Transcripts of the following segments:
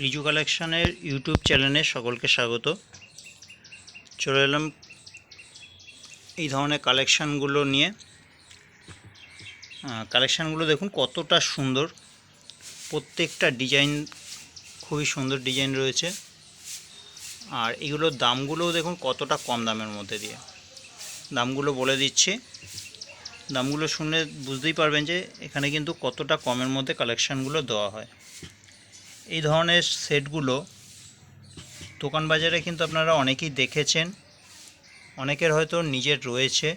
Riju কালেকশানের YouTube চ্যানেলে সকলকে স্বাগত। চলে এলাম এই ধরনের কালেকশানগুলো নিয়ে। কালেকশানগুলো দেখুন কতটা সুন্দর। প্রত্যেকটা ডিজাইন খুবই সুন্দর ডিজাইন রয়েছে। আর এগুলোর দামগুলোও দেখুন কতটা কম দামের মধ্যে দিয়ে। দামগুলো বলে দিচ্ছি। দামগুলো শুনলে বুঝতেই পারবেন যে এখানে কিন্তু কতটা কমের মধ্যে কালেকশানগুলো দেওয়া হয়। এই ধরনের সেটগুলো দোকান বাজারে কিন্তু আপনারা অনেকেই দেখেছেন, অনেকের হয়তো নিজের রয়েছে।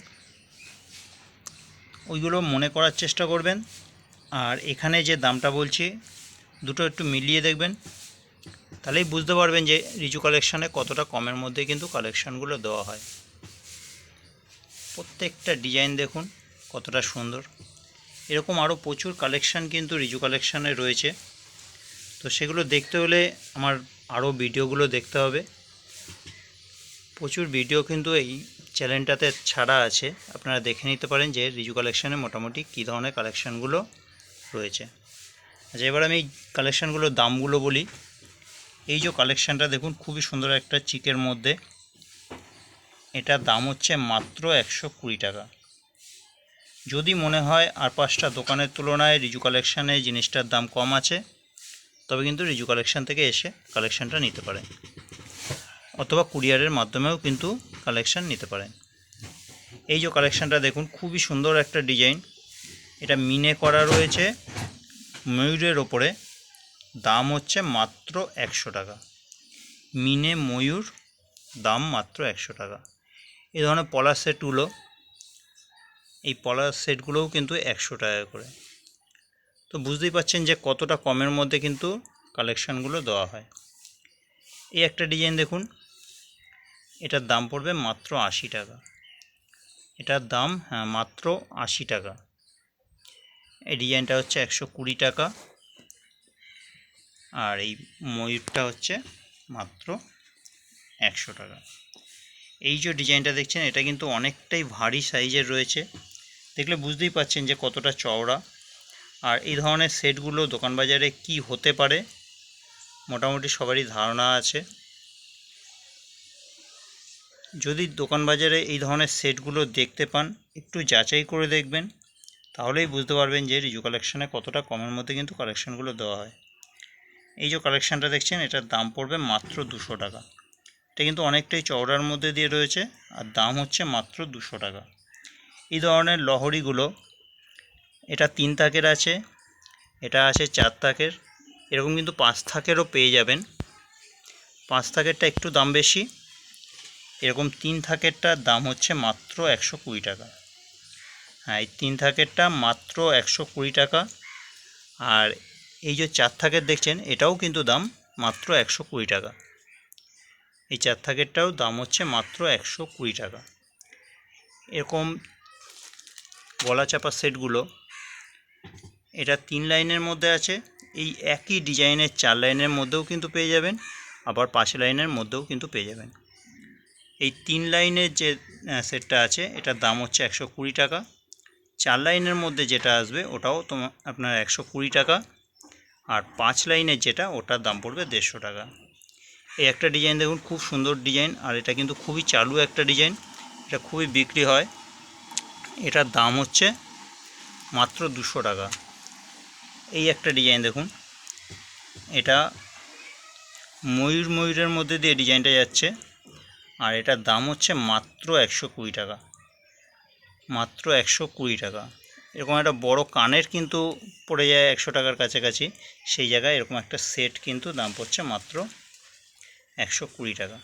ওইগুলো মনে করার চেষ্টা করবেন। আর এখানে যে দামটা বলছি, দুটো একটু মিলিয়ে দেখবেন। তাহলেই বুঝতে পারবেন যে রিজু কালেকশানে কতটা কমের মধ্যে কিন্তু কালেকশানগুলো দেওয়া হয়। প্রত্যেকটা ডিজাইন দেখুন, কতটা সুন্দর। এরকম আরও প্রচুর কালেকশান কিন্তু রিজু কালেকশানে রয়েছে। তো সেগুলো দেখতে হলে আমার আরও ভিডিওগুলো দেখতে হবে। প্রচুর ভিডিও কিন্তু এই চ্যানেলটাতে ছাড়া আছে। আপনারা দেখে নিতে পারেন যে রিজু কালেকশানে মোটামুটি কী ধরনের কালেকশানগুলো রয়েছে। আচ্ছা এবার আমি কালেকশানগুলোর দামগুলো বলি। এই যে কালেকশানটা দেখুন, খুবই সুন্দর একটা চিকের মধ্যে। এটার দাম হচ্ছে মাত্র একশো কুড়ি টাকা। যদি মনে হয় আর পাঁচটা দোকানের তুলনায় রিজু কালেকশানে জিনিসটার দাম কম আছে তবে কিন্তু রিজু কালেকশান থেকে এসে কালেকশানটা নিতে পারেন অথবা কুরিয়ারের মাধ্যমেও কিন্তু কালেকশান নিতে পারেন। এই যে কালেকশানটা দেখুন, খুবই সুন্দর একটা ডিজাইন। এটা মিনে করা রয়েছে, ময়ূরের ওপরে। দাম হচ্ছে মাত্র একশো টাকা। মিনে ময়ূর, দাম মাত্র একশো টাকা। এই ধরনের পলার সেটগুলো এই পলার সেটগুলোও কিন্তু একশো টাকা করে। তো বুঝতেই পাচ্ছেন যে কতটা কমের মধ্যে কিন্তু কালেকশানগুলো দেওয়া হয়। এই একটা ডিজাইন দেখুন। এটার দাম পড়বে মাত্র আশি টাকা। এটার দাম হ্যাঁ মাত্র আশি টাকা। এই ডিজাইনটা হচ্ছে একশো কুড়ি টাকা। আর এই ময়ূরটা হচ্ছে মাত্র একশো টাকা। এই যে ডিজাইনটা দেখছেন, এটা কিন্তু অনেকটাই ভারী সাইজের রয়েছে। দেখলে বুঝতেই পাচ্ছেন যে কতটা চওড়া। আর এই ধরনের সেটগুলো দোকান বাজারে কি হতে পারে, মোটামুটি সবারই ধারণা আছে। যদি দোকান বাজারে এই ধরনের সেটগুলো দেখতে পান, একটু যাচাই করে দেখবেন, তাহলেই বুঝতে পারবেন যে রিজু কালেকশানে কতটা কমের মধ্যে কিন্তু কালেকশানগুলো দেওয়া হয়। এই যে কালেকশানটা দেখছেন, এটার দাম পড়বে মাত্র দুশো টাকা। এটা কিন্তু অনেকটাই চওড়ার মধ্যে দিয়ে রয়েছে, আর দাম হচ্ছে মাত্র দুশো টাকা। এই ধরনের লহরিগুলো এটা তিন তাকের আছে, এটা আছে চার তাকের। এরকম কিন্তু পাঁচ থাকেরও পেয়ে যাবেন। পাঁচ থাকেরটা একটু দাম বেশি। এরকম তিন থাকেরটার দাম হচ্ছে মাত্র একশো কুড়ি টাকা। হ্যাঁ এই তিন থাকেরটা মাত্র একশো কুড়ি টাকা। আর এই যে চার থাকের দেখছেন, এটাও কিন্তু দাম মাত্র একশো কুড়ি টাকা। এই চার থাকেরটাও দাম হচ্ছে মাত্র একশো কুড়ি টাকা। এরকম গলা চাপা সেটগুলো এটা তিন লাইনের মধ্যে আছে। এই একই ডিজাইনের চার লাইনের মধ্যেও কিন্তু পেয়ে যাবেন, আবার পাঁচ লাইনের মধ্যেও কিন্তু পেয়ে যাবেন। এই তিন লাইনের যে সেটটা আছে, এটার দাম হচ্ছে একশো কুড়ি টাকা। চার লাইনের মধ্যে যেটা আসবে, ওটাও তোমার আপনার একশো কুড়ি টাকা। আর পাঁচ লাইনের যেটা, ওটার দাম পড়বে দেড়শো টাকা। এই একটা ডিজাইন দেখুন, খুব সুন্দর ডিজাইন, আর এটা কিন্তু খুবই চালু একটা ডিজাইন। এটা খুবই বিক্রি হয়। এটার দাম হচ্ছে মাত্র দুশো টাকা। এই একটা ডিজাইন দেখুন। এটা ময়ূর ময়ূরের মধ্যে দিয়ে ডিজাইনটা যাচ্ছে। আর এটার দাম হচ্ছে মাত্র একশো কুড়ি টাকা। মাত্র একশো কুড়ি টাকা। এরকম একটা বড় কানের কিন্তু পড়ে যায় একশো টাকার কাছাকাছি। সেই জায়গায় এরকম একটা সেট কিন্তু দাম পড়ছে মাত্র একশো কুড়ি টাকা।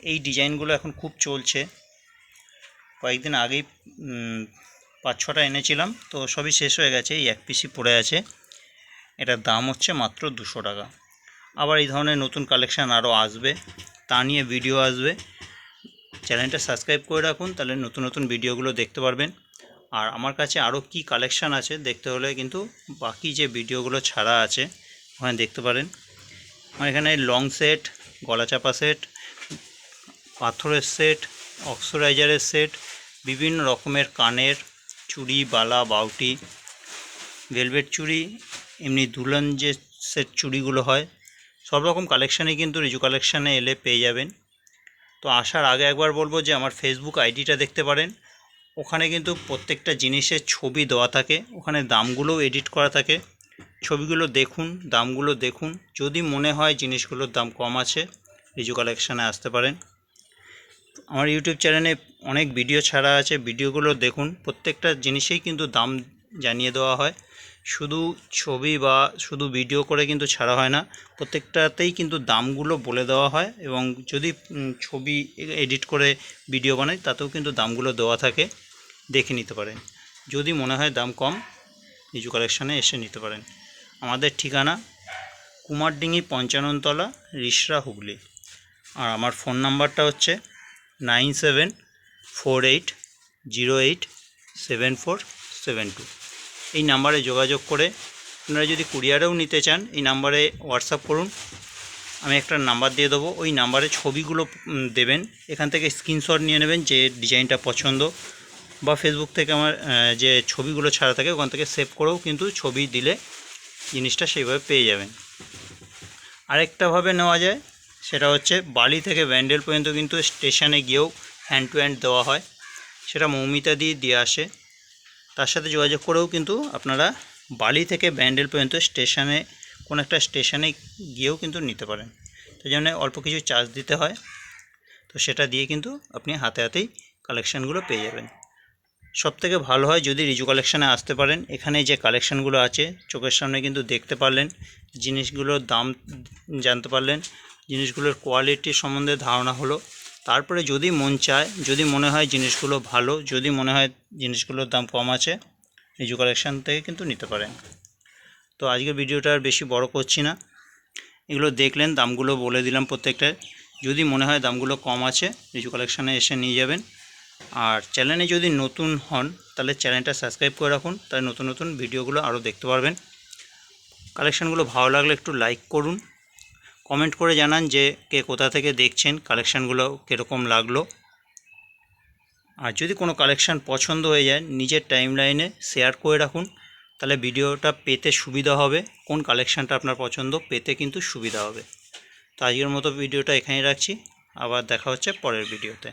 এই ডিজাইনগুলো এখন খুব চলছে। কয়েকদিন আগেই পাঁচ ছটা এনেছিলাম, তো সবই শেষ হয়ে গেছে, এই এক পিসি পড়ে আছে। এটার দাম হচ্ছে মাত্র দুশো টাকা। আবার এই ধরনের নতুন কালেকশান আরও আসবে, তা নিয়ে ভিডিও আসবে। চ্যানেলটা সাবস্ক্রাইব করে রাখুন, তাহলে নতুন নতুন ভিডিওগুলো দেখতে পারবেন। আর আমার কাছে আরও কি কালেকশান আছে দেখতে হলে কিন্তু বাকি যে ভিডিওগুলো ছাড়া আছে, ওখানে দেখতে পারেন। আমার এখানে লং সেট গলা চাপা সেট পাথরের সেট অক্সোরাইজারের সেট বিভিন্ন রকমের কানের চুড়ি, বালা, বাউটি ভেলভেট চুড়ি, এমনি দুলন যে সেট চুড়িগুলো হয়, সব রকম কালেকশানই কিন্তু রিজু কালেকশানে এলে পেয়ে যাবেন। তো আসার আগে একবার বলব যে আমার ফেসবুক আইডিটা দেখতে পারেন। ওখানে কিন্তু প্রত্যেকটা জিনিসের ছবি দেওয়া থাকে, ওখানে দামগুলোও এডিট করা থাকে। ছবিগুলো দেখুন, দামগুলো দেখুন, যদি মনে হয় জিনিসগুলোর দাম কম আছে, রিজু কালেকশানে আসতে পারেন। আমার ইউটিউব চ্যানেলে অনেক ভিডিও ছাড়া আছে। ভিডিওগুলো দেখুন। প্রত্যেকটা জিনিসেই কিন্তু দাম জানিয়ে দেওয়া হয়। শুধু ছবি বা শুধু ভিডিও করে কিন্তু ছাড়া হয় না। প্রত্যেকটাতেই কিন্তু দামগুলো বলে দেওয়া হয় এবং যদি ছবি এডিট করে ভিডিও বানাই, তাতেও কিন্তু দামগুলো দেওয়া থাকে। দেখে নিতে পারেন। যদি মনে হয় দাম কম, নিচু কালেকশানে এসে নিতে পারেন। আমাদের ঠিকানা কুমারডিঙ্গি পঞ্চাননতলা, রিসরা হুগলি। আর আমার ফোন নাম্বারটা হচ্ছে nine seven four eight zero eight seven four seven two. এই নাম্বারে যোগাযোগ করে আপনারা যদি কুরিয়ারেও নিতে চান, এই নাম্বারে হোয়াটসঅ্যাপ করুন। আমি একটা নাম্বার দিয়ে দেবো। ওই নাম্বারে ছবিগুলো দেবেন। এখান থেকে স্ক্রিনশট নিয়ে নেবেন যে ডিজাইনটা পছন্দ। বা ফেসবুক থেকে আমার যে ছবিগুলো ছাড়া থাকে, ওখান থেকে সেভ করেও কিন্তু ছবি দিলে জিনিসটা সেইভাবে পেয়ে যাবেন। আরেকটাভাবে নেওয়া যায় সেটা হচ্ছে বালি থেকে ব্যান্ডেল পর্যন্ত কিন্তু স্টেশনে গিয়েও হ্যান্ড টু হ্যান্ড দেওয়া হয়। সেটা মৌমিতা দিয়ে দিয়ে আসে। তার সাথে যোগাযোগ করেও কিন্তু আপনারা বালি থেকে ব্যান্ডেল পর্যন্ত স্টেশনে, কোনো একটা স্টেশনে গিয়েও কিন্তু নিতে পারেন। তো জন্য অল্প কিছু চার্জ দিতে হয়। তো সেটা দিয়ে কিন্তু আপনি হাতে হাতেই কালেকশানগুলো পেয়ে যাবেন। সব থেকে ভালো হয় যদি রিজু কালেকশানে আসতে পারেন, এখানে যে কালেকশানগুলো আছে, চোখের সামনে কিন্তু দেখতে পারলেন, জিনিসগুলোর দাম জানতে পারলেন জিনিসগুলোর কোয়ালিটি সম্বন্ধে ধারণা হলো। তারপরে যদি মন চায়, যদি মনে হয় জিনিসগুলো ভালো, যদি মনে হয় জিনিসগুলোর দাম কম আছে নিজু কালেকশান থেকে কিন্তু নিতে পারেন। তো আজকের ভিডিওটা আর বেশি বড় করছি না। এগুলো দেখলেন, দামগুলো বলে দিলাম প্রত্যেকটা যদি মনে হয় দামগুলো কম আছে নিজু কালেকশানে এসে নিয়ে যাবেন। আর চ্যানেলে যদি নতুন হন, তাহলে চ্যানেলটা সাবস্ক্রাইব করে রাখুন, তাহলে নতুন নতুন ভিডিওগুলো আরও দেখতে পারবেন। কালেকশানগুলো ভালো লাগলে একটু লাইক করুন। কমেন্ট করে জানান যে কে কোথা থেকে দেখছেন, কালেকশানগুলো কীরকম লাগল। আর যদি কোনো কালেকশান পছন্দ হয়ে যায়, নিজের টাইম লাইনে শেয়ার করে রাখুন, তাহলে ভিডিওটা পেতে সুবিধা হবে। কোন কালেকশানটা আপনার পছন্দ, পেতে কিন্তু সুবিধা হবে। তো আজকের মতো ভিডিওটা এখানেই রাখছি। আবার দেখা হচ্ছে পরের ভিডিওতে।